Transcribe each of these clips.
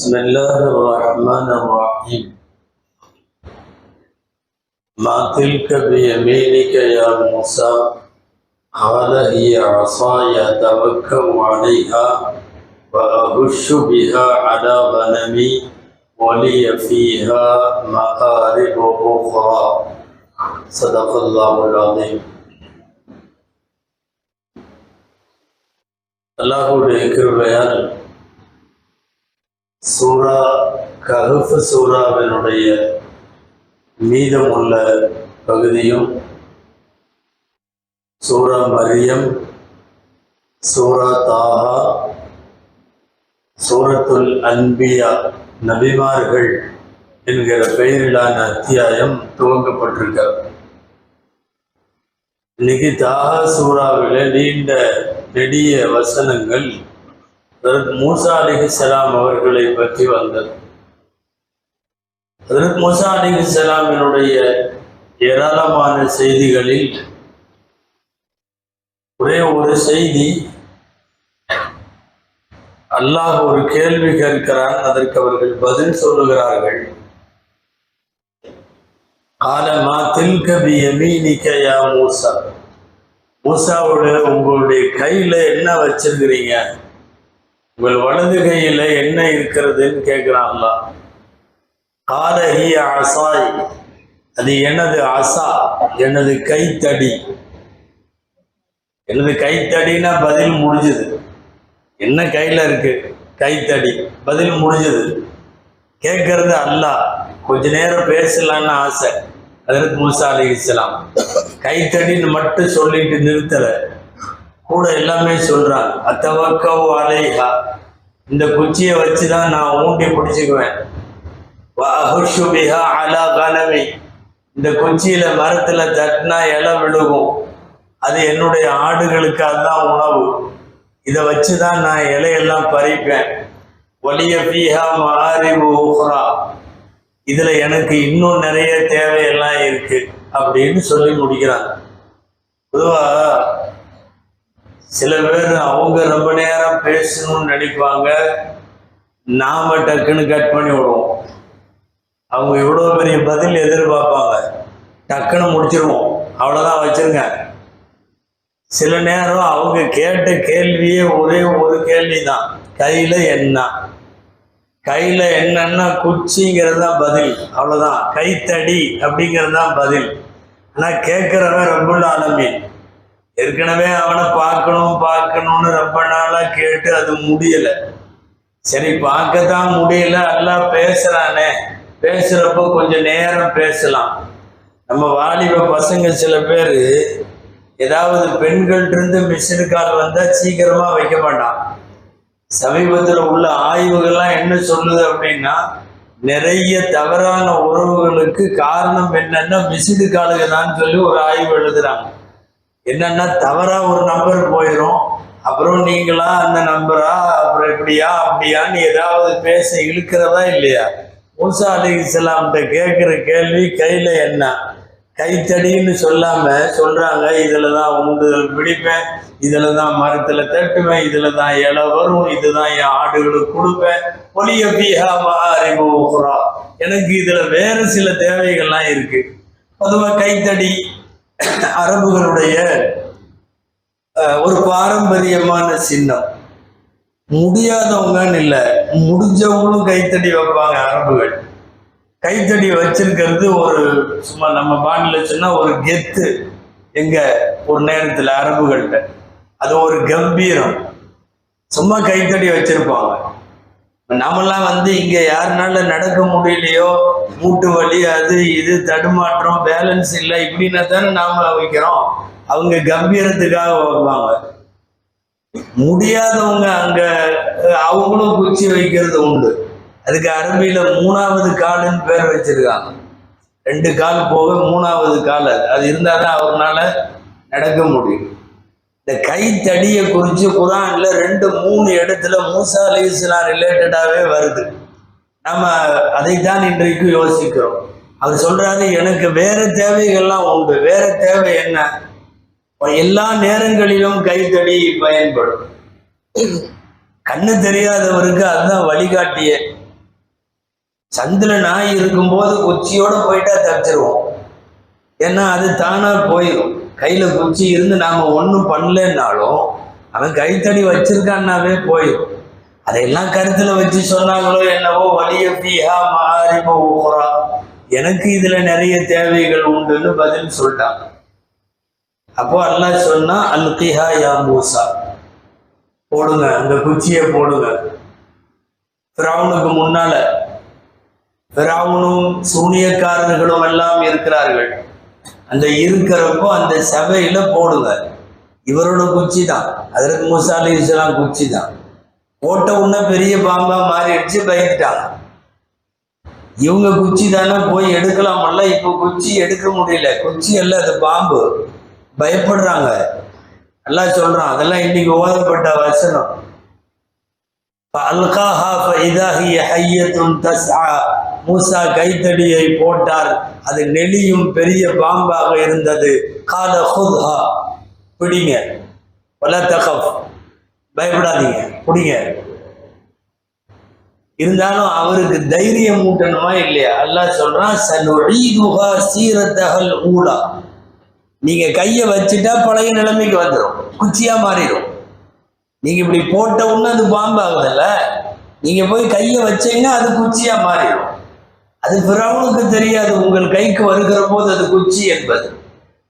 بسم الله الرحمن الرحيم ما تلك بيمينك يا موسى قال هي عصاي اتوكل عليها واهش بها على غنمي ولي فيها مآرب اخرى صدق الله العظيم அல்லாஹுடைய கிருபையால் சூரா கஹஃப் சூராவினுடைய உள்ள பகுதியும் சூரா மரியம் சூரா தாஹா சூரத்துல் அன்பியா நபிமார்கள் என்கிற பெயரிலான அத்தியாயம் துவங்கப்பட்டிருக்கிறது. இன்னைக்கு தாஹா சூறாவில் நீண்ட நெடிய வசனங்கள் ஹதரத் மூசா அலிஹிஸ்ஸலாம் அவர்களை பற்றி வந்தது. அதற்கு மூசா அலிஹிஸ்ஸலாமினுடைய ஏராளமான செய்திகளில் ஒரே ஒரு செய்தி அல்லாஹ் ஒரு கேள்வி கேட்கிறான் அதற்கு அவர்கள் பதில் சொல்லுகிறார்கள். காலமா தில்கபி யா மூசா? மூசாவோட உங்களுடைய கையில என்ன வச்சிருக்கிறீங்க? உங்கள் வலது கையில என்ன இருக்கிறதுன்னு கேட்கிறான்ல காலஹி அசாய் அது எனது அசா எனது கைத்தடி. எனது கைத்தடினா பதில் முடிஞ்சது. என்ன கையில இருக்கு? கைத்தடி. பதில் முடிஞ்சது. கேட்கறது அல்ல கொஞ்ச நேரம் பேசலான்னு ஆசை. அதற்கு மூசா அலி இஸ்லாம் கைத்தடின்னு மட்டும் சொல்லிட்டு நிறுத்தலை. கூட எல்லாமே சொல்கிறான் அத்தவக்கவு அலைஹா. இந்த குச்சியை வச்சு தான் நான் ஊண்டி பிடிச்சிக்குவேன். வஅஹுஷு அலா கனமி இந்த குச்சியில மரத்தில் தட்டினா இலை விழுகும். அது என்னுடைய ஆடுகளுக்கு அதுதான் உணவு. இதை வச்சுதான் நான் இலையெல்லாம் பறிப்பேன். வலிய பீஹா மாறிவு ஊஹ்ரா இதில் எனக்கு இன்னும் நிறைய தேவையெல்லாம் இருக்கு அப்படின்னு சொல்லி முடிக்கிறாங்க பொதுவாக சில பேர் அவங்க ரொம்ப நேரம் பேசணும்னு நினைப்பாங்க. நாம டக்குன்னு கட் பண்ணி விடுவோம். அவங்க இவ்வளோ பெரிய பதில் எதிர்பார்ப்பாங்க. டக்குன்னு முடிச்சிருவோம். அவ்வளோதான் வச்சிருங்க. சில நேரம் அவங்க கேட்ட கேள்வியே ஒரே ஒரு கேள்வி தான் கையில் என்ன கையில் என்னன்னா குச்சிங்கிறது தான் பதில். அவ்வளோதான் கைத்தடி அப்படிங்கிறது தான் பதில். ஆனால் கேட்குறவன் ரொம்ப ஆலமீன் ஏற்கனவே அவனை பார்க்கணும் பார்க்கணும்னு ரொம்ப நாளா கேட்டு அது முடியல. சரி பார்க்கத்தான் முடியல. எல்லாம் பேசுறானே. பேசுறப்ப கொஞ்சம் நேரம் பேசலாம். நம்ம வாலிப பசங்க சில பேர் ஏதாவது பெண்கள்ட்ட இருந்து மிஷின் கால் வந்தா சீக்கிரமா வைக்க மாட்டான். சமீபத்தில் உள்ள ஆய்வுகள்லாம் என்ன சொல்லுது அப்படின்னா நிறைய தவறான உறவுகளுக்கு காரணம் என்னன்னா மிசிடு காலுக தான் சொல்லி ஒரு ஆய்வு எழுதுறாங்க. என்னன்னா தவறா ஒரு நம்பர் போயிடும் அப்புறம் நீங்களா அந்த நம்பரா அப்புறம் இப்படியா அப்படியான்னு ஏதாவது பேச இழுக்கிறதா இல்லையா? மூசா அலி இஸ்லாம்கிட்ட கேட்குற கேள்வி கையில் என்ன? கைத்தடின்னு சொல்லாம சொல்றாங்க இதுல தான் உண்டுதல் பிடிப்பேன் இதுல தான் மரத்துல தட்டுவேன் இதுல தான் இலை வரும் இதுதான் என் ஆடுகளுக்கு கொடுப்பேன். ஒலிய பீஹா அறிவு எனக்கு இதுல வேற சில தேவைகள்லாம் இருக்கு. பொதுவாக கைத்தடி அரபுகளுடைய ஒரு பாரம்பரியமான சின்னம். முடியாதவங்கன்னு இல்லை முடிஞ்சவங்களும் கைத்தடி வைப்பாங்க அரபுகள். கைத்தடி வச்சிருக்கிறது ஒரு சும்மா நம்ம பாண்டில் சொன்னா ஒரு கெத்து எங்க ஒரு நேரத்தில் அரபுகள்கிட்ட அது ஒரு கம்பீரம். சும்மா கைத்தடி வச்சிருப்பாங்க. நாமெல்லாம் வந்து இங்க யாருனால நடக்க முடியலையோ மூட்டு வலி அது இது தடுமாற்றம் பேலன்ஸ் இல்லை இப்படின்னா தானே நாம வைக்கிறோம். அவங்க கம்பீரத்துக்காக வைப்பாங்க முடியாதவங்க அங்க அவங்களும் குச்சி வைக்கிறது உண்டு. அதுக்கு அரபியில மூணாவது காலுன்னு பேர் வச்சிருக்காங்க. ரெண்டு கால் போக மூணாவது கால் அது. அது இருந்தால் தான் அவர்னால நடக்க முடியும். இந்த கைத்தடியை குறித்து குரான்ல ரெண்டு மூணு இடத்துல மூசா அலிஸ்லாம் ரிலேட்டடாகவே வருது. நம்ம அதைத்தான் இன்றைக்கு யோசிக்கிறோம். அவர் சொல்கிறாரு எனக்கு வேறு தேவைகள்லாம் உண்டு. வேற தேவை என்ன? எல்லா நேரங்களிலும் கைத்தடி பயன்படும். கண்ணு தெரியாதவருக்கு அதுதான் வழிகாட்டிய. சந்தில நாய் இருக்கும்போது உச்சியோடு போயிட்டா தப்பிச்சிருவோம். ஏன்னா அது தானா போயிடும் கையில் குச்சி இருந்து நாம் ஒன்றும் பண்ணலன்னாலும் அவன் கைத்தடி வச்சிருக்கான்னாவே போயிடும். அதையெல்லாம் கருத்தில் வச்சு சொன்னாங்களோ என்னவோ வலிய பீஹா மாரிப ஊரா எனக்கு இதில் நிறைய தேவைகள் உண்டுன்னு பதில் சொல்லிட்டாங்க அப்போ அல்லாஹ் சொன்னா அல்கிஹா யா மூசா. போடுங்க அந்த குச்சியை போடுங்க. பிராவுனுக்கு முன்னால பிராவுனும் சூனியக்காரர்களும் எல்லாம் இருக்கிறார்கள். அந்த இருக்கிறப்போ அந்த சபையில் போடுங்க இவரோட குச்சி தான் அதற்கு முசா அலி இஸ்லாம் குச்சி தான் போட்ட உடனே பெரிய பாம்பா மாறிடுச்சு பயந்துட்டாங்க. இவங்க குச்சி தானே போய் எடுக்கலாமல்ல? இப்போ குச்சி எடுக்க முடியல. குச்சி அல்ல அது பாம்பு. பயப்படுறாங்க. எல்லாம் சொல்கிறான் அதெல்லாம் இன்னைக்கு ஓதப்பட்ட வசனம். அல்காஹா ஃபைதாஹிய ஹையத்தும் தஸ்ஆ. மூசா கைத்தடியை போட்டார். அது நெளியும் பெரிய பாம்பாக இருந்தது. கால ஹுத்ஹா. பிடிங்க. வல தகஃப். பயப்படாதீங்க. பிடிங்க. இருந்தாலும் அவருக்கு தைரியம் ஊட்டணுமா இல்லையா? அல்லாஹ் சொல்றான் சனுஈதுஹா சீரத்தகல் ஊலா. நீங்க கையை வச்சுட்டா பழைய நிலைமைக்கு வந்துடும் குச்சியா மாறிடும் நீங்க இப்படி போட்ட உடனே அது பாம்பு ஆகுதுல்ல நீங்க போய் கையை வச்சீங்கன்னா அது குச்சியா மாறிடும் அது பிறவனுக்கு தெரியாது. உங்கள் கைக்கு வருகிற போது அது குச்சி என்பது.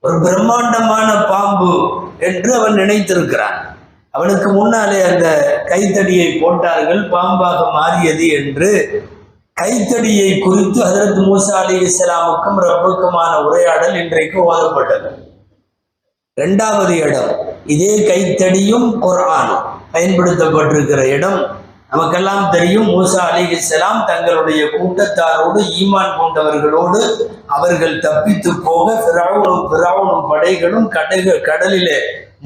ஒரு பிரம்மாண்டமான பாம்பு என்று அவன் நினைத்திருக்கிறான். அவனுக்கு முன்னாலே அந்த கைத்தடியை போட்டார்கள். பாம்பாக மாறியது என்று. கைத்தடியை குறித்து ஹதரத் மூசா அலி இஸ்லாமுக்கும் ரப்புக்குமான உரையாடல் இன்றைக்கு ஓதப்பட்டது. இரண்டாவது இடம். இதே கைத்தடியும் குர்ஆனும் பயன்படுத்தப்பட்டிருக்கிற இடம். நமக்கெல்லாம் தெரியும் மூசா அலி இஸ்லாம் தங்களுடைய கூட்டத்தாரோடு ஈமான் கொண்டவர்களோடு அவர்கள் தப்பித்து போக பிராவணும் பிராவணும் படைகளும் கடக கடலிலே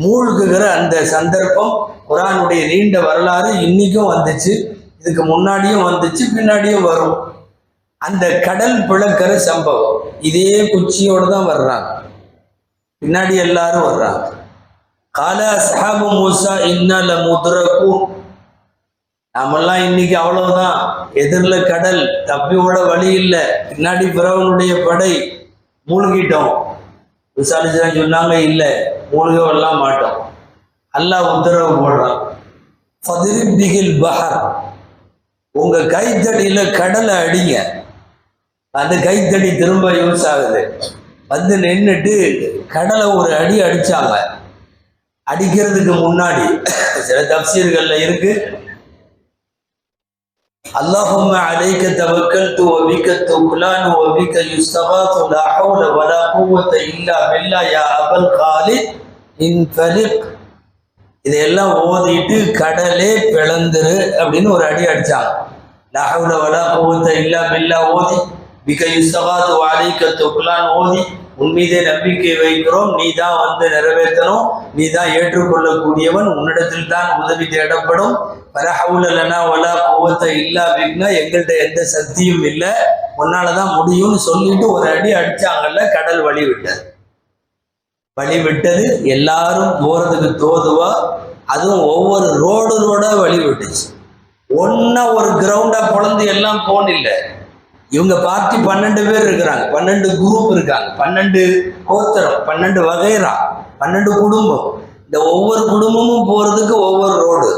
மூழ்குகிற அந்த சந்தர்ப்பம் குரானுடைய நீண்ட வரலாறு இன்னைக்கும் வந்துச்சு. இதுக்கு முன்னாடியும் வந்துச்சு பின்னாடியும் வரும். அந்த கடல் பிளக்கிற சம்பவம். இதே குச்சியோடு தான் வர்றாங்க. பின்னாடி எல்லாரும் வர்றாங்க. கால சஹாபு மூசா இன்னல முதுரக்கும் நாமெல்லாம் இன்னைக்கு அவ்வளவுதான். எதிரில் கடல் தப்பி ஓட வழி இல்லை. பின்னாடி பிறவனுடைய படை. மூழ்கிட்டோம். விசாரிச்சுதான் சொன்னாங்க இல்லை. மூழ்க வரலாம் மாட்டோம். அல்லாஹ் உத்தரவு போடுறான். ஃபதிரிபிகில் பஹர். உங்க கைத்தடியில கடலை அடிங்க. அந்த கைத்தடி திரும்ப யூஸ் ஆகுது. வந்து நின்றுட்டு கடலை ஒரு அடி அடிச்சாங்க. அடிக்கிறதுக்கு முன்னாடி சில தப்சீர்கள்ல இருக்கு. اللهم عليك توكلت وبك التوكلان وبك يستغاث لا حول ولا قوة إلا بالله يا أبا الخالد انفلق இதையெல்லாம் ஓதிட்டு கடலே பிளந்துரு அப்படின்னு ஒரு அடி அடிச்சாங்க லஹவுல வலா குவத்த இல்லா பில்லா ஓதி பிக யுஸ்தகாத்து வாலிக்க துக்லான் ஓதி உன் மீதே நம்பிக்கை வைக்கிறோம் நீ தான் வந்து நிறைவேற்றணும் நீ தான் ஏற்றுக்கொள்ளக்கூடியவன் உன்னிடத்தில் தான் உதவி தேடப்படும் பரஹவுலனா வலா கோவத்தை இல்லா அப்படின்னா எங்கள்கிட்ட எந்த சக்தியும் இல்லை. உன்னால தான் முடியும்னு சொல்லிட்டு ஒரு அடி அடிச்சாங்கல்ல கடல் வழி விட்டது. வழி விட்டது எல்லாரும் போறதுக்கு தோதுவா அதுவும் ஒவ்வொரு ரோடு ரோடா வழி விட்டுச்சு. ஒன்னா ஒரு கிரவுண்டா பொழந்து எல்லாம் போனில்லை இவங்க பார்ட்டி பன்னெண்டு பேர் இருக்கிறாங்க. பன்னெண்டு குரூப் இருக்காங்க. பன்னெண்டு கோத்திரம் பன்னெண்டு வகைரா பன்னெண்டு குடும்பம். இந்த ஒவ்வொரு குடும்பமும் போறதுக்கு ஒவ்வொரு ரோடு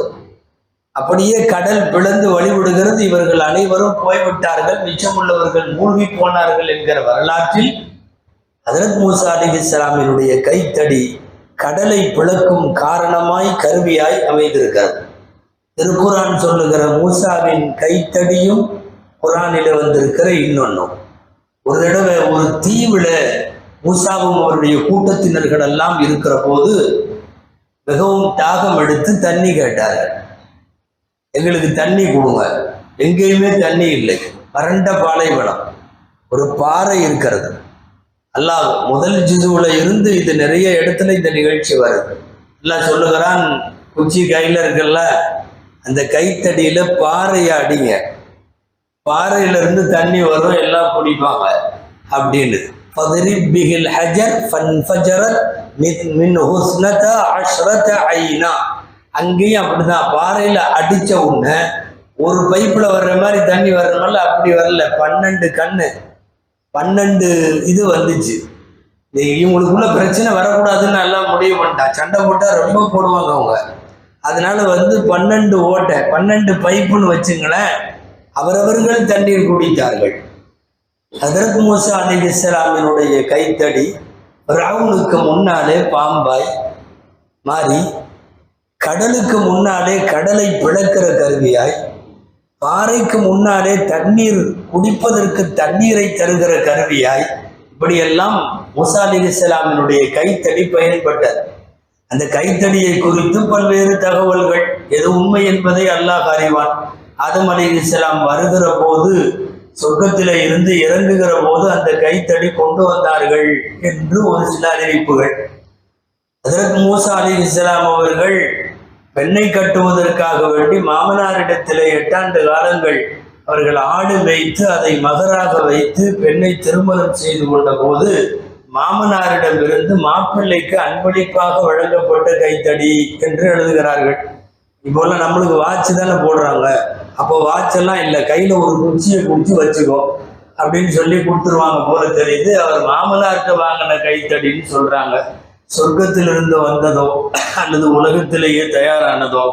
அப்படியே கடல் பிளந்து வழிவிடுகிறது. இவர்கள் அனைவரும் போய்விட்டார்கள். மிச்சமுள்ளவர்கள் மூழ்கி போனார்கள் என்கிற வரலாற்றில் ஹசரத் மூசா அலி இஸ்லாமினுடைய கைத்தடி கடலை பிளக்கும் காரணமாய் கருவியாய் அமைந்திருக்கிறது. திருக்குரான் சொல்லுகிற மூசாவின் கைத்தடியும் குரானில வந்திருக்கிற இன்னொன்னும். ஒரு தடவை ஒரு தீவுல மூசாவும் அவருடைய கூட்டத்தினர்கள் எல்லாம் இருக்கிற போது மிகவும் தாகம் எடுத்து தண்ணி கேட்டார்கள். எங்களுக்கு தண்ணி கொடுங்க. எங்கேயுமே தண்ணி இல்லை. வறண்ட பாலைவனம். ஒரு பாறை இருக்கிறது. அல்லாஹ் முதல் ஜிசுவுல இருந்து இது நிறைய இடத்துல இந்த நிகழ்ச்சி வருது. எல்லாம் சொல்லுகிறான் குச்சி கையில் இருக்கல அந்த கைத்தடியில் பாறையை அடிங்க. பாறையிலிருந்து தண்ணி வரும் எல்லாம் குடிப்பாங்க. அப்படின்னு. ஹஜர் மின் ஹுஸ்னத அஷ்ரத ஐனா. அங்கேயும் அப்படிதான். பாறையில் அடித்த உடனே ஒரு பைப்பில் வர்ற மாதிரி தண்ணி வர்றதுனால அப்படி வரல. பன்னெண்டு கண்ணு. பன்னெண்டு இது வந்துச்சு. இவங்களுக்குள்ள பிரச்சனை வரக்கூடாதுன்னு எல்லாம் முடிவு பண்ணிட்டான் சண்டை போட்டால் ரொம்ப போடுவாங்க அவங்க. அதனால வந்து பன்னெண்டு ஓட்டை பன்னெண்டு பைப்புன்னு வச்சுங்களேன் அவரவர்கள் தண்ணீர் குடித்தார்கள். அதற்கு மூசா அலி இஸ்லாமினுடைய கைத்தடி ராவுனுக்கு முன்னாலே பாம்பாய் மாறி கடலுக்கு முன்னாலே கடலை பிளக்கிற கருவியாய் பாறைக்கு முன்னாலே தண்ணீர் குடிப்பதற்கு தண்ணீரை தருகிற கருவியாய் இப்படியெல்லாம் மூசா அலி இஸ்லாமினுடைய கைத்தடி பயன்பட்டது. அந்த கைத்தடியை குறித்து பல்வேறு தகவல்கள் எது உண்மை என்பதை அல்லாஹ் அறிவான். ஆதம் அலி இஸ்லாம் வருகிற போது சொர்க்கத்தில இருந்து இறங்குகிற போது அந்த கைத்தடி கொண்டு வந்தார்கள் என்று ஒரு சில அறிவிப்புகள். அதற்கு மூசா அலி இஸ்லாம் அவர்கள் பெண்ணை கட்டுவதற்காக வேண்டி மாமனாரிடத்திலே எட்டாண்டு காலங்கள் அவர்கள் ஆடு வைத்து அதை மகராக வைத்து பெண்ணை திருமணம் செய்து கொண்ட போது மாமனாரிடமிருந்து மாப்பிள்ளைக்கு அன்பளிப்பாக வழங்கப்பட்ட கைத்தடி என்று எழுதுகிறார்கள். இப்போல்லாம் நம்மளுக்கு வாட்ச் தானே போடுறாங்க. அப்போ வாட்ச் எல்லாம் இல்லை கையில் ஒரு குச்சியை குடிச்சு வச்சுக்கோ அப்படின்னு சொல்லி கொடுத்துருவாங்க போல தெரியுது. அவர் மாமனார்கிட்ட வாங்கின கைத்தடின்னு சொல்கிறாங்க சொர்க்கத்திலிருந்து வந்ததோ அல்லது உலகத்திலேயே தயாரானதோ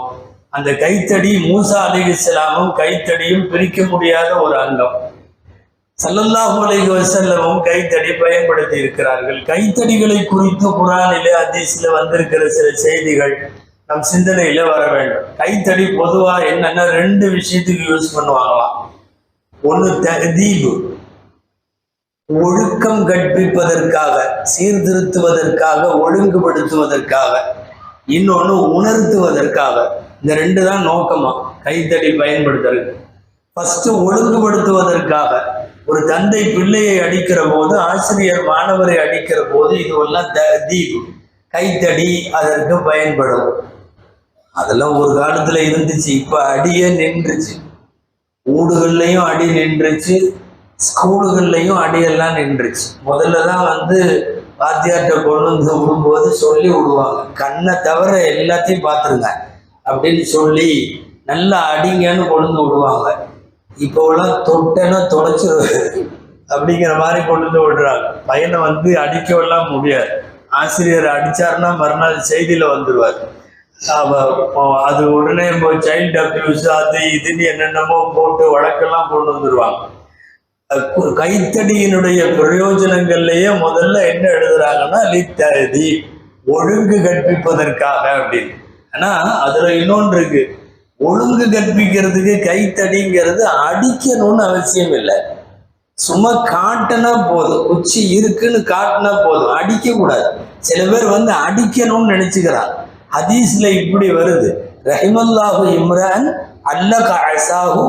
அந்த கைத்தடி மூசா அலி இஸ்லாமும் கைத்தடியும் பிரிக்க முடியாத ஒரு அங்கம். சல்லல்லாஹு அலைஹி வசல்லமும் கைத்தடி பயன்படுத்தி இருக்கிறார்கள். கைத்தடிகளை குறித்து குரானிலே அதிசில வந்திருக்கிற சில செய்திகள் நம் சிந்தனையில வர வேண்டும். கைத்தடி பொதுவா என்னன்னா ரெண்டு விஷயத்துக்கு யூஸ் பண்ணுவாங்களாம்? ஒன்று தீபு ஒழுக்கம் கற்பிப்பதற்காக சீர்திருத்துவதற்காக ஒழுங்குபடுத்துவதற்காக இன்னொன்று உணர்த்துவதற்காக. இந்த ரெண்டு தான் நோக்கமா கைத்தடி பயன்படுத்துறது ஃபஸ்ட்டு ஒழுங்குபடுத்துவதற்காக ஒரு தந்தை பிள்ளையை அடிக்கிற போது ஆசிரியர் மாணவரை அடிக்கிற போது இதுவெல்லாம் தீப். கைத்தடி அதற்கு பயன்படும். அதெல்லாம் ஒரு காலத்தில் இருந்துச்சு இப்போ அடியே நின்றுச்சு. ஊடுகள்லையும் அடி நின்றுச்சு. ஸ்கூலுகள்லையும் அடியெல்லாம் நின்றுச்சு. முதல்ல தான் வந்து வாத்தியார்கிட்ட கொண்டு வந்து விடும்போது சொல்லி விடுவாங்க. கண்ணை தவிர எல்லாத்தையும் பார்த்துருங்க அப்படின்னு சொல்லி நல்லா அடிங்கன்னு கொண்டு வந்து விடுவாங்க. இப்போலாம் தொட்டேன்னா தொலைச்சிருவேன் அப்படிங்கிற மாதிரி கொண்டு வந்து விடுறாங்க. பையனை வந்து அடிக்கவெல்லாம் முடியாது. ஆசிரியர் அடிச்சாருன்னா மறுநாள் செய்தியில் வந்துடுவார் அது உடனே இப்போ சைல்டு அப்யூஸ் அது இதுன்னு என்னென்னமோ போட்டு வழக்கெல்லாம் கொண்டு வந்துடுவாங்க கைத்தடியினுடைய பிரயோஜனங்கள்லயே முதல்ல என்ன எழுதுறாங்கன்னா லித்ததி ஒழுங்கு கற்பிப்பதற்காக அப்படின்னு. ஆனா அதுல இன்னொன்று இருக்கு. ஒழுங்கு கற்பிக்கிறதுக்கு கைத்தடிங்கிறது அடிக்கணும்னு அவசியம் இல்லை. சும்மா காட்டினா போதும். உச்சி இருக்குன்னு காட்டினா போதும். அடிக்க கூடாது சில பேர் வந்து அடிக்கணும்னு நினைச்சுக்கிறான் ஹதீஸ்ல இப்படி வருது. ரஹிமல்லாஹு இம்ரான் அல்ல அசாஹு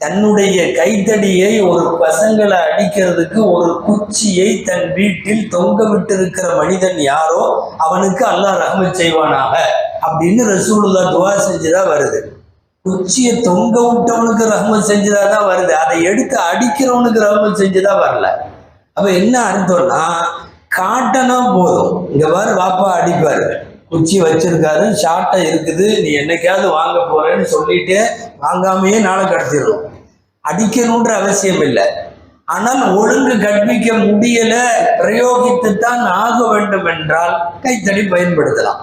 தன்னுடைய கைத்தடியை ஒரு பசங்களை அடிக்கிறதுக்கு ஒரு குச்சியை தன் வீட்டில் தொங்க விட்டிருக்கிற மனிதன் யாரோ அவனுக்கு அல்லாஹ் ரஹ்மத் செய்வானாக அப்படின்னு ரசூலுல்லா துவா செஞ்சுதா வருது. குச்சியை தொங்க விட்டவனுக்கு ரஹ்மத் செஞ்சதா தான் வருது. அதை எடுத்து அடிக்கிறவனுக்கு ரஹ்மத் செஞ்சதா வரல. அப்ப என்ன அர்த்தம்னா காட்டனா போதும். இங்க பாரு வாப்பா அடிப்பாரு. குச்சி வச்சிருக்காரு ஷார்ட்டா இருக்குது நீ என்னைக்காவது வாங்க போறேன்னு சொல்லிட்டு வாங்காமையே நாளை கடத்திடணும் அடிக்கணுன்ற அவசியம் இல்லை. ஆனால் ஒழுங்கு கற்பிக்க முடியல பிரயோகித்துத்தான் ஆக வேண்டும் என்றால் கைத்தடி பயன்படுத்தலாம்.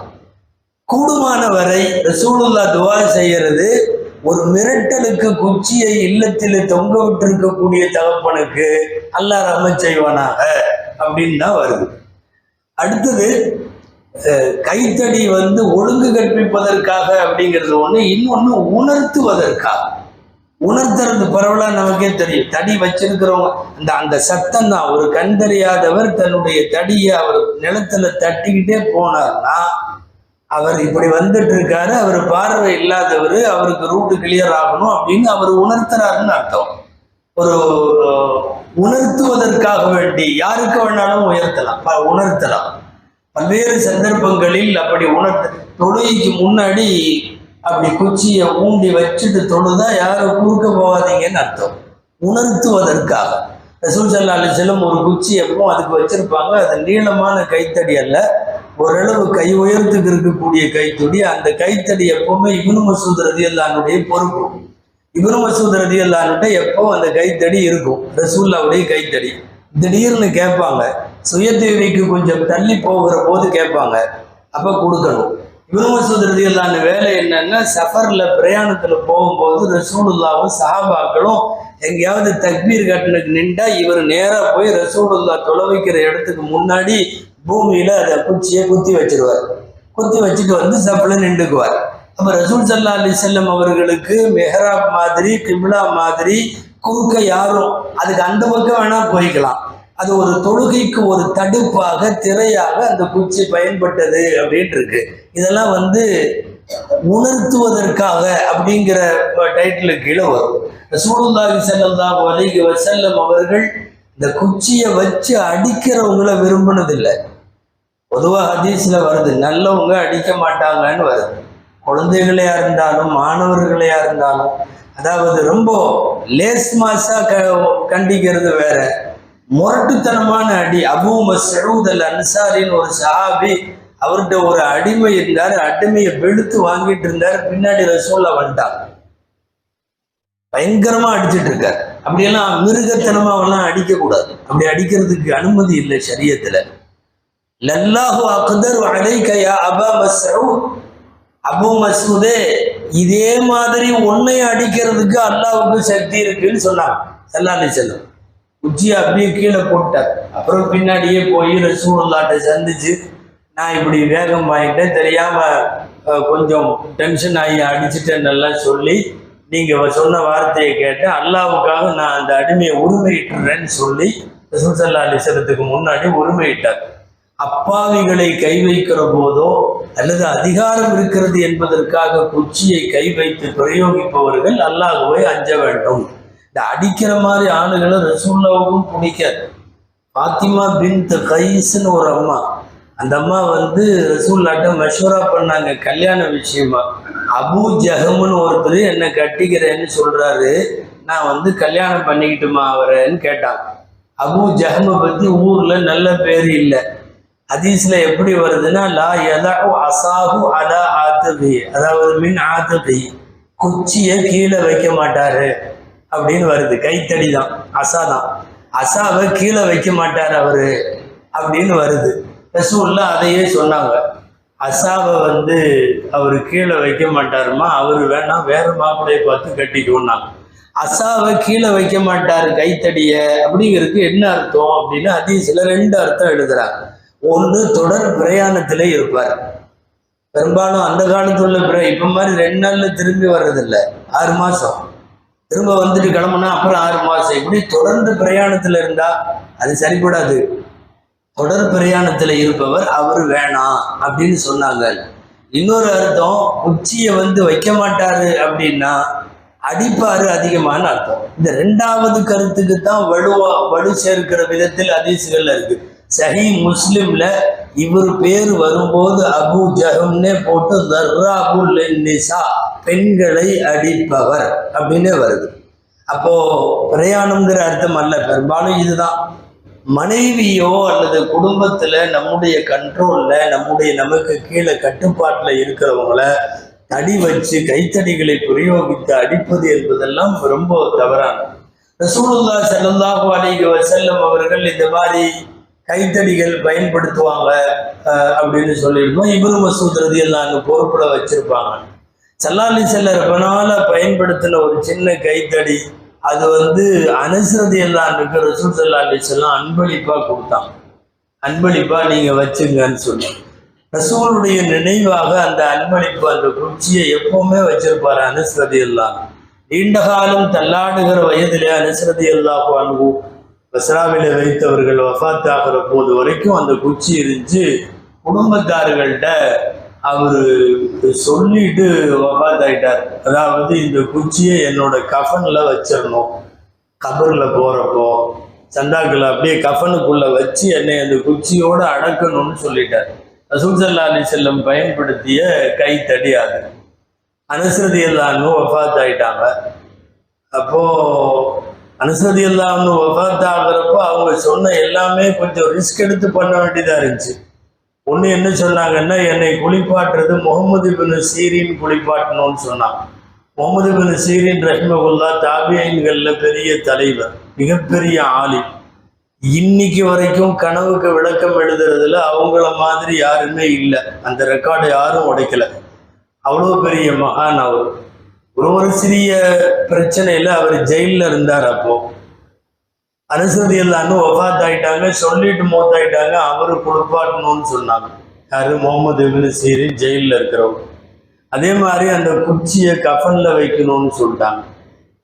கூடுமான வரை ரசூலுல்லா துவா செய்யறது ஒரு மிரட்டலுக்கு குச்சியை இல்லத்தில் தொங்க விட்டிருக்கக்கூடிய தகப்பனுக்கு அல்லாஹ் ரஹ்மத் செய்வானாக? அப்படின்னு தான் வருது. அடுத்தது கைத்தடி வந்து ஒழுங்கு கற்பிப்பதற்காக அப்படிங்கிறது ஒன்று இன்னொன்று உணர்த்துவதற்காக. உணர்த்துறது பரவலாக நமக்கே தெரியும். தடி வச்சிருக்கிறவங்க அந்த அந்த சத்தம் தான். ஒரு கண் தெரியாதவர் தன்னுடைய தடியை அவர் நிலத்துல தட்டிக்கிட்டே போனார்னா அவர் இப்படி வந்துட்டு இருக்காரு அவர் பார்வை இல்லாதவர் அவருக்கு ரூட்டு கிளியர் ஆகணும் அப்படின்னு அவர் உணர்த்துறாருன்னு அர்த்தம். ஒரு உணர்த்துவதற்காக வேண்டி யாருக்கு வேணாலும் உயர்த்தலாம் ப- உணர்த்தலாம். பல்வேறு சந்தர்ப்பங்களில் அப்படி உணர்த்து தொழுகைக்கு முன்னாடி அப்படி குச்சியை ஊண்டி வச்சுட்டு தொழுதா யாரும் குறுக்க போகாதீங்கன்னு அர்த்தம். உணர்த்துவதற்காக. ரசூல் சல்லா அலிசல்லம் ஒரு குச்சி எப்பவும் அதுக்கு வச்சிருப்பாங்க. அது நீளமான கைத்தடி அல்ல. ஓரளவு கை உயரத்துக்கு இருக்கக்கூடிய கைத்தடி. அந்த கைத்தடி எப்பவுமே இவனு மசூத் ரதியல்லானுடைய பொறுப்பு. இப்னு மசூத் ரதி எப்போ அந்த கைத்தடி இருக்கும். ரசூல்லாவுடைய கைத்தடி. திடீர்னு கேட்பாங்க. சுய தேவைக்கு கொஞ்சம் தள்ளி போகிற போது கேட்பாங்க. அப்போ கொடுக்கணும். இப்னு மசூத் வேலை என்னன்னா சஃபரில் பிரயாணத்தில் போகும்போது ரசூலுல்லாவும் சஹாபாக்களும் எங்கேயாவது தக்பீர் கட்டணுக்கு நின்றா இவர் நேராக போய் ரசூலுல்லா தொலை வைக்கிற இடத்துக்கு முன்னாடி பூமியில் அதை குச்சியை குத்தி வச்சிருவார். குத்தி வச்சுட்டு வந்து சஃபில் நின்றுக்குவார். அப்போ ரசூல் சல்லா அலி செல்லம் அவர்களுக்கு மெஹராப் மாதிரி கிம்லா மாதிரி குறுக்க யாரும் அதுக்கு அந்த பக்கம் வேணால் போய்க்கலாம். அது ஒரு தொழுகைக்கு ஒரு தடுப்பாக திரையாக அந்த குச்சி பயன்பட்டது அப்படின்ட்டு இருக்கு. இதெல்லாம் வந்து உணர்த்துவதற்காக அப்படிங்கிற டைட்டில் கீழே வரும். ரசூலுல்லாஹி ஸல்லல்லாஹு அலைஹி வஸல்லம் அவர்கள் இந்த குச்சியை வச்சு அடிக்கிறவங்கள விரும்பினதில்லை. பொதுவாக ஹதீஸில் வருது நல்லவங்க அடிக்க மாட்டாங்கன்னு வருது. குழந்தைகளையா இருந்தாலும் மாணவர்களையா இருந்தாலும் அதாவது ரொம்ப லேஸ் மாசா க கண்டிக்கிறது வேற. முரட்டுத்தனமான அடி. அபூ மசூத் அல் அன்சாரின்னு ஒரு சஹாபி அவர்கிட்ட ஒரு அடிமை இருந்தார். அடிமையை வெளுத்து வாங்கிட்டு இருந்தார். பின்னாடி ரசூல்லா வந்துட்டாங்க பயங்கரமா அடிச்சிட்டு இருக்காரு. அப்படியெல்லாம் மிருகத்தனமா அவெல்லாம் அடிக்க கூடாது அப்படி அடிக்கிறதுக்கு அனுமதி இல்லை சரியத்துல லல்லாஹு அக்தர் அலைக யா அபா மஸ்ஊத் அபு மசூதே இதே மாதிரி உன்னை அடிக்கிறதுக்கு அல்லாவுக்கு சக்தி இருக்குன்னு சொன்னாங்க. செல்லாண்டி செல்லம் உச்சியை அப்படியே கீழே போட்டார் அப்புறம் பின்னாடியே போய் ரசூலுல்லாட்ட சந்திச்சு நான் இப்படி வேகம் வாங்கிட்டேன் தெரியாம கொஞ்சம் டென்ஷன் ஆகி அடிச்சிட்டேன்னு எல்லாம் சொல்லி நீங்க சொன்ன வார்த்தையை கேட்டு அல்லாவுக்காக நான் அந்த அடிமையை உரிமையிட்டுறேன்னு சொல்லி ரசூல் சல்லா அலிசலத்துக்கு முன்னாடி உரிமையிட்டார். அப்பாவிகளை கை வைக்கிற போதோ அல்லது அதிகாரம் இருக்கிறது என்பதற்காக குச்சியை கை வைத்து பிரயோகிப்பவர்கள் அல்லாஹுவை அஞ்ச வேண்டும். இந்த அடிக்கிற மாதிரி ஆளுகளை ரசூல்லாவுக்கும் பிடிக்காது பாத்திமா பின் கைஸ்னு ஒரு அம்மா. அந்த அம்மா வந்து ரசூல்லாட்ட மஷூரா பண்ணாங்க கல்யாண விஷயமா. அபு ஜஹம்னு ஒருத்தர் என்னை கட்டிக்கிறேன்னு சொல்றாரு. நான் வந்து கல்யாணம் பண்ணிக்கிட்டுமா அவரேன்னு கேட்டாங்க. அபு ஜஹமை பத்தி ஊர்ல நல்ல பேர் இல்லை. ஹதீஸ்ல எப்படி வருதுன்னா லா யதஉ அசாஹு அலா ஆத்தபி. அதாவது மின் ஆத்தபி. குச்சியை கீழே வைக்க மாட்டாரு அப்படின்னு வருது. கைத்தடி தான் அசா தான். அசாவை கீழே வைக்க மாட்டார் அவரு அப்படின்னு வருது. ரசூல்லா அதையே சொன்னாங்க. அசாவை வந்து அவர் கீழே வைக்க மாட்டாருமா? அவர் வேணாம் வேற மாப்பிள்ளையை பார்த்து கட்டிக்கோன்னாங்க. அசாவை கீழே வைக்க மாட்டார் கைத்தடிய. அப்படிங்கிறதுக்கு என்ன அர்த்தம் அப்படின்னு சில ரெண்டு அர்த்தம் எழுதுறாங்க. ஒன்று தொடர் பிரயாணத்திலே இருப்பார். பெரும்பாலும் அந்த காலத்துல உள்ள பிர மாதிரி ரெண்டு நாள்ல திரும்பி வர்றதில்ல. ஆறு மாசம். திரும்ப வந்துட்டு கிளம்புனா அப்புறம் ஆறு மாசம். இப்படி தொடர்ந்து பிரயாணத்துல இருந்தா அது சரிப்படாது. தொடர் பிரயாணத்துல இருப்பவர் அவர் வேணாம் அப்படின்னு சொன்னாங்க. இன்னொரு அர்த்தம் உச்சியை வந்து வைக்க மாட்டாரு அப்படின்னா அடிப்பாரு அதிகமான அர்த்தம். இந்த ரெண்டாவது கருத்துக்கு தான் வலுவா வலு சேர்க்கிற விதத்தில் அதிசுகள் இருக்கு. சஹி முஸ்லீமில் இவர் பேர் வரும்போது அபு ஜஹம்னே போட்டு தர்ராபுல் நிசா பெண்களை அடிப்பவர் அப்படின்னே வருது. அப்போ பிரயாணம்ங்கிற அர்த்தம் அல்ல பெரும்பாலும் இதுதான். மனைவியோ அல்லது குடும்பத்தில் நம்முடைய கண்ட்ரோலில் நம்முடைய நமக்கு கீழே கட்டுப்பாட்டில் இருக்கிறவங்கள தடி வச்சு கைத்தடிகளை பிரயோகித்து அடிப்பது என்பதெல்லாம் ரொம்ப தவறானது. ரசூலுல்லா ஸல்லல்லாஹு அலைஹி வஸல்லம் அவர்கள் இந்த மாதிரி கைத்தடிகள் பயன்படுத்துவாங்க அப்படின்னு சொல்லியிருக்கோம் இபுரு மசூத் ரதியல்லாஹு அங்க பொறுப்புல வச்சிருப்பாங்க. சல்லாலி செல்லர் பனால பயன்படுத்தின ஒரு சின்ன கைத்தடி அது வந்து அனுசரதி எல்லாருக்கு ரசூல் சல்லாலி செல்லாம் அன்பளிப்பாக கொடுத்தாங்க. அன்பளிப்பாக நீங்கள் வச்சுங்கன்னு சொல்லி. ரசூலுடைய நினைவாக அந்த அன்பளிப்பு அந்த குச்சியை எப்பவுமே வச்சிருப்பார் அனுசரதி எல்லாம் நீண்ட காலம் தள்ளாடுகிற வயதிலே அனுசரதி எல்லாம் அன்பு பஸ்ராவில வைத்தவர்கள் வஃத் ஆகிற போது வரைக்கும் அந்த குச்சி இருந்துச்சு குடும்பத்தார்கள்ட்ட அவரு சொல்லிட்டு வஃத் ஆயிட்டார் அதாவது இந்த குச்சியை என்னோட கஃபனில் வச்சிடணும். கபரில் போகிறப்போ சந்தாக்களை அப்படியே கஃனுக்குள்ள வச்சு என்னை அந்த குச்சியோடு அடக்கணும்னு சொல்லிட்டார். ரசூல் சல்லா அலி செல்லம் பயன்படுத்திய கை தடியாது அனுசரதி எல்லாரும் வஃத் ஆயிட்டாங்க அப்போது அனுசதி இல்லாமல் வஃபாத் ஆகுறப்போ அவங்க சொன்ன எல்லாமே கொஞ்சம் ரிஸ்க் எடுத்து பண்ண வேண்டியதாக இருந்துச்சு. ஒன்று என்ன சொன்னாங்கன்னா என்னை குளிப்பாட்டுறது முகமது பின் சீரின் குளிப்பாட்டணும்னு சொன்னான். முகமது பின் சீரின் ரஹ்மகுல்லா தாபியங்களில் பெரிய தலைவர் மிகப்பெரிய ஆளி இன்னைக்கு வரைக்கும் கனவுக்கு விளக்கம் எழுதுறதுல அவங்கள மாதிரி யாருமே இல்லை. அந்த ரெக்கார்டை யாரும் உடைக்கல. அவ்வளோ பெரிய மகான் அவர். ஒரு ஒரு சிறிய பிரச்சனையில அவர் ஜெயிலில் இருந்தார் அப்போ. அனுசதி எல்லாரும் ஒஃபாத் ஆயிட்டாங்க சொல்லிட்டு மோத்தாயிட்டாங்க அவரு குளிப்பாட்டணும்னு சொன்னாங்க. யாரு? முகமது இபின் சீரி ஜெயிலில் இருக்கிறவங்க. அதே மாதிரி அந்த குச்சியை கஃன்ல வைக்கணும்னு சொல்லிட்டாங்க.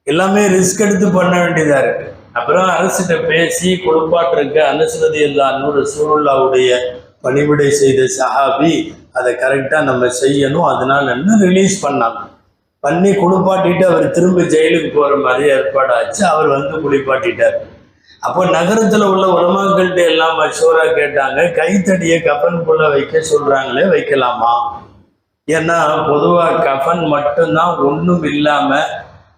எல்லாமே ரிஸ்க் எடுத்து பண்ண வேண்டியதா இருக்கு. அப்புறம் அரசிட்ட பேசி குளிப்பாட்டிருக்க அனுசரதி ஒரு ரசூலுல்லாவுடைய பணிவிடை செய்த சஹாபி அதை கரெக்டாக நம்ம செய்யணும். அதனால என்ன ரிலீஸ் பண்ணாங்க? பண்ணி குளிப்பாட்டிட்டு அவர் திரும்ப ஜெயிலுக்கு போகிற மாதிரி ஏற்பாடாச்சு. அவர் வந்து குளிப்பாட்டிட்டார். அப்போ நகரத்தில் உள்ள உலமாக்கள்கிட்ட எல்லாம் மஷூராக கேட்டாங்க. கைத்தடியை கஃனுக்குள்ள வைக்க சொல்றாங்களே வைக்கலாமா? ஏன்னா பொதுவாக கஃன் மட்டும்தான் ஒன்றும் இல்லாமல்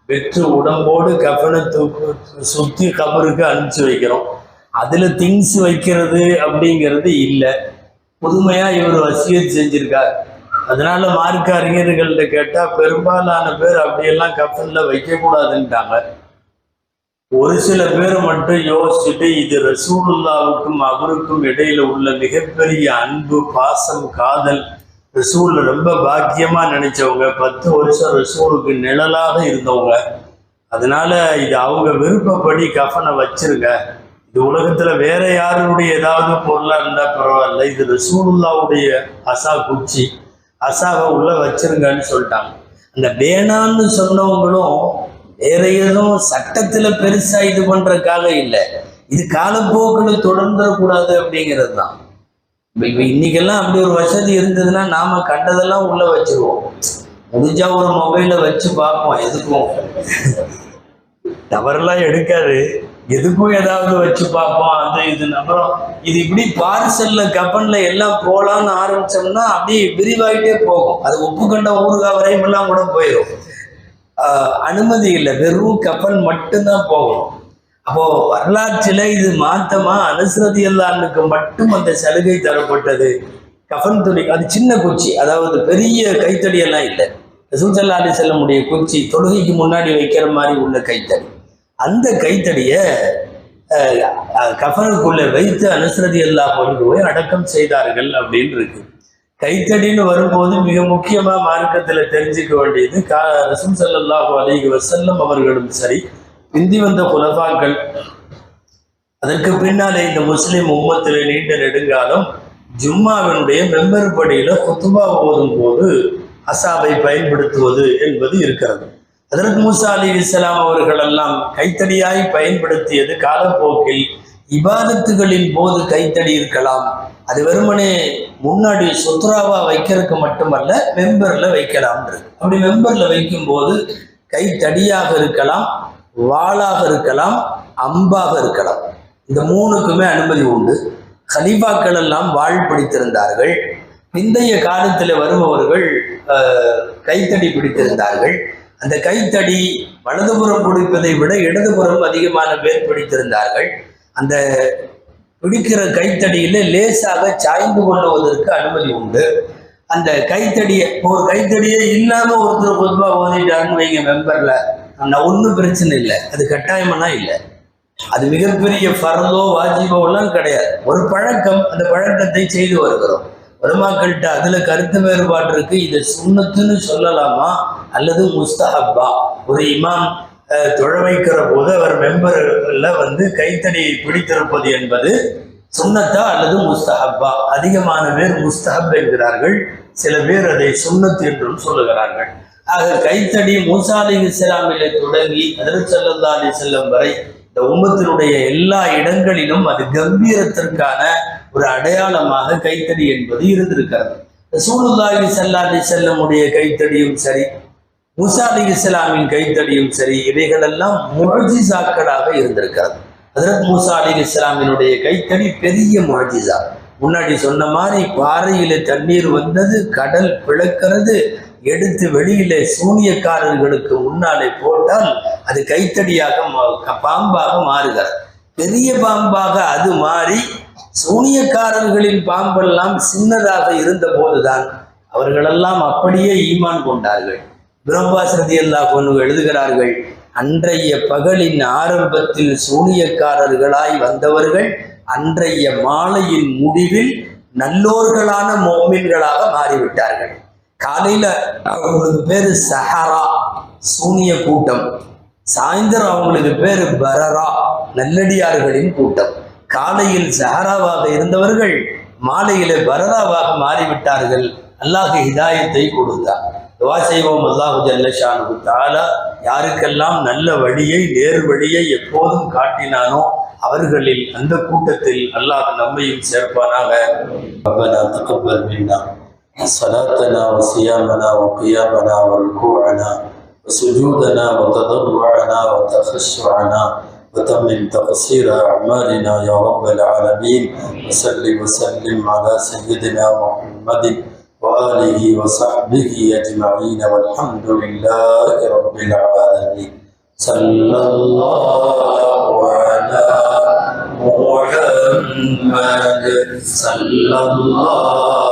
வெற்று உடம்போடு கஃனை தூக்கு சுற்றி கபருக்கு அனுப்பிச்சு வைக்கிறோம். அதில் திங்ஸ் வைக்கிறது அப்படிங்கிறது இல்லை. புதுமையாக இவர் வசியம் செஞ்சுருக்கார். அதனால மார்க்க அறிஞர்கள்ட்ட கேட்டால் பெரும்பாலான பேர் அப்படியெல்லாம் கஃனில் வைக்கக்கூடாதுன்ட்டாங்க ஒரு சில பேர் மட்டும் யோசிச்சுட்டு இது ரசூலுல்லாவுக்கும் அவருக்கும் இடையில உள்ள மிகப்பெரிய அன்பு பாசம் காதல் ரசூல் ரொம்ப பாக்கியமா நினைச்சவங்க பத்து வருஷம் ரசூலுக்கு நிழலாக இருந்தவங்க. அதனால இது அவங்க விருப்பப்படி கஃனை வச்சிருங்க. இது உலகத்துல வேற யாருடைய ஏதாவது பொருளா இருந்தா பரவாயில்ல. இது ரசூலுல்லாவுடைய அசா குச்சி. அசாவை உள்ள வச்சிருங்கன்னு சொல்லிட்டாங்க. அந்த வேணான்னு சொன்னவங்களும் வேற எதுவும் சட்டத்துல பெருசா இது பண்றதுக்காக இல்லை. இது காலப்போக்கில் தொடர்ந்துடக்கூடாது அப்படிங்கிறது தான். இப்போ இன்னைக்கெல்லாம் அப்படி ஒரு வசதி இருந்ததுன்னா நாம கண்டதெல்லாம் உள்ள வச்சிருவோம். முடிஞ்சா ஒரு மொபைல வச்சு பார்ப்போம் எதுக்கும். தவறெல்லாம் எடுக்காது. எதுக்கும் ஏதாவது வச்சு பார்ப்போம் அது இதுன்னு. அப்புறம் இது இப்படி பார்சல்ல கப்பன்ல எல்லாம் போலான்னு ஆரம்பிச்சோம்னா அப்படியே விரிவாயிட்டே போகும். அது உப்பு கண்ட வரையும் எல்லாம் கூட போயிடும் அனுமதி இல்லை. வெறும் கப்பல் மட்டும்தான் போகும். அப்போ வரலாற்றில் இது மாத்தமா? அனுசரதி எல்லாருக்கு மட்டும் அந்த சலுகை தரப்பட்டது. கஃன் துணி அது சின்ன குச்சி. அதாவது பெரிய கைத்தடி எல்லாம் இல்லை. ரசூல் அலி செல்லமுடைய குச்சி தொழுகைக்கு முன்னாடி வைக்கிற மாதிரி உள்ள கைத்தடி. அந்த கைத்தடியை கஃபனுக்குள்ளே வைத்து அனுசரதி எல்லா கொண்டு போய் அடக்கம் செய்தார்கள் அப்படின்னு இருக்கு கைத்தடின்னு வரும்போது மிக முக்கியமா மார்க்கத்துல தெரிஞ்சுக்க வேண்டியது கா ரசூல் ஸல்லல்லாஹு அலைஹி வஸல்லம் அவர்களும் சரி பிந்தி வந்த குலபாக்கள் அதற்கு பின்னாலே இந்த முஸ்லிம் உம்மத்தில் நீண்ட நெடுங்காலம் ஜும்மாவினுடைய மெம்பர் படியில குத்துபா ஓதும் போது அசாவை பயன்படுத்துவது என்பது இருக்கிறது. அதற்கு மூசா அலி இஸ்லாம் அவர்களெல்லாம் கைத்தடியாய் பயன்படுத்தியது காலப்போக்கில் இபாதத்துகளின் போது கைத்தடி இருக்கலாம். அது வெறுமனே முன்னாடி சுத்ராவா வைக்கிறதுக்கு மட்டுமல்ல மெம்பர்ல வைக்கலாம் அப்படி மெம்பர்ல வைக்கும்போது கைத்தடியாக இருக்கலாம் வாளாக இருக்கலாம் அம்பாக இருக்கலாம். இந்த மூணுக்குமே அனுமதி உண்டு. ஹலீஃபாக்கள் எல்லாம் வாழ் பிடித்திருந்தார்கள். பிந்தைய காலத்தில் வருபவர்கள் கைத்தடி பிடித்திருந்தார்கள். அந்த கைத்தடி வலதுபுறம் பிடிப்பதை விட இடதுபுறம் அதிகமான பேர் பிடித்திருந்தார்கள். அந்த பிடிக்கிற கைத்தடியில் லேசாக சாய்ந்து கொள்ளுவதற்கு அனுமதி உண்டு. அந்த கைத்தடியை ஒரு கைத்தடியே இல்லாமல் ஒருத்தர் பொதுவா ஓதிட்டாருன்னு வைங்க மெம்பரில் ஆனால் ஒன்றும் பிரச்சனை இல்லை. அது கட்டாயமெல்லாம் இல்லை. அது மிகப்பெரிய ஃபர்லோ வாஜிபோ எல்லாம் கிடையாது. ஒரு பழக்கம் அந்த பழக்கத்தை செய்து வருகிறோம். உலமாக்கள்கிட்ட அதுல கருத்து வேறுபாடு இருக்கு இதை சுண்ணத்துன்னு சொல்லலாமா? அல்லது முஸ்தஹப்பா? ஒரு இமாம் தொழ வைக்கிற போது அவர் மெம்பர்ல வந்து கைத்தடியை பிடித்திருப்பது என்பது சுண்ணத்தா அல்லது முஸ்தஹப்பா? அதிகமான பேர் முஸ்தஹப் என்கிறார்கள். சில பேர் அதை சுண்ணத்து என்றும் சொல்லுகிறார்கள். ஆக கைத்தடி மூசா அலி இஸ்லாமிலே தொடங்கி அதில் செல்லல்லா அலி செல்லம் வரை இந்த உம்மத்தினுடைய எல்லா இடங்களிலும் அது கம்பீரத்திற்கான ஒரு அடையாளமாக கைத்தடி என்பது இருந்திருக்கிறது. ரசூலுல்லாஹி ஸல்லல்லாஹு அலைஹி செல்லமுடைய கைத்தடியும் சரி மூசா அலி இஸ்லாமின் கைத்தடியும் சரி இவைகளெல்லாம் முழஜிசாக்களாக இருந்திருக்கிறது. ஹஜரத் மூசா அலி இஸ்லாமினுடைய கைத்தடி பெரிய முழஜிசா முன்னாடி சொன்ன மாதிரி பாறையில தண்ணீர் வந்தது கடல் பிளக்கிறது எடுத்து வெளியிலே சூனியக்காரர்களுக்கு முன்னாலே போட்டால் அது கைத்தடியாக பாம்பாக மாறுகிறது. பெரிய பாம்பாக அது மாறி சூனியக்காரர்களின் பாம்பெல்லாம் சின்னதாக இருந்த போதுதான் அவர்களெல்லாம் அப்படியே ஈமான் கொண்டார்கள். பிரம்மாஸ் ரதியல்லாஹு அன்ஹு எழுதுகிறார்கள் அன்றைய பகலின் ஆரம்பத்தில் சூனியக்காரர்களாய் வந்தவர்கள் அன்றைய மாலையின் முடிவில் நல்லோர்களான மோமின்களாக மாறிவிட்டார்கள். காலையில் அவங்களுக்கு பேர் சஹரா சூனிய கூட்டம். சாயந்தரம் அவங்களுக்கு பேர் பரரா நல்லடியார்களின் கூட்டம். காலையில் சஹராவாக இருந்தவர்கள் மாலையில பரராவாக மாறிவிட்டார்கள். அல்லாஹ் ஹிதாயத்தை கொடுத்தார். துவா செய்வோம். அல்லாஹு ஜல்லஷானு தாலா யாருக்கெல்லாம் நல்ல வழியை நேர் வழியை எப்போதும் காட்டினானோ அவர்களில் அந்த கூட்டத்தில் அல்லாஹ் நம்மையும் சேர்ப்பானாக. அப்பனா தக்கப்பல் வேண்டாம் صلاتنا وصيامنا وقيامنا وركوعنا وسجودنا وتضرعنا وتخشعنا وتمم تقصير أعمالنا يا رب العالمين. وسل وسلم على سيدنا محمد وآله وصحبه أجمعين. والحمد لله رب العالمين. صلى الله على محمد. صلى الله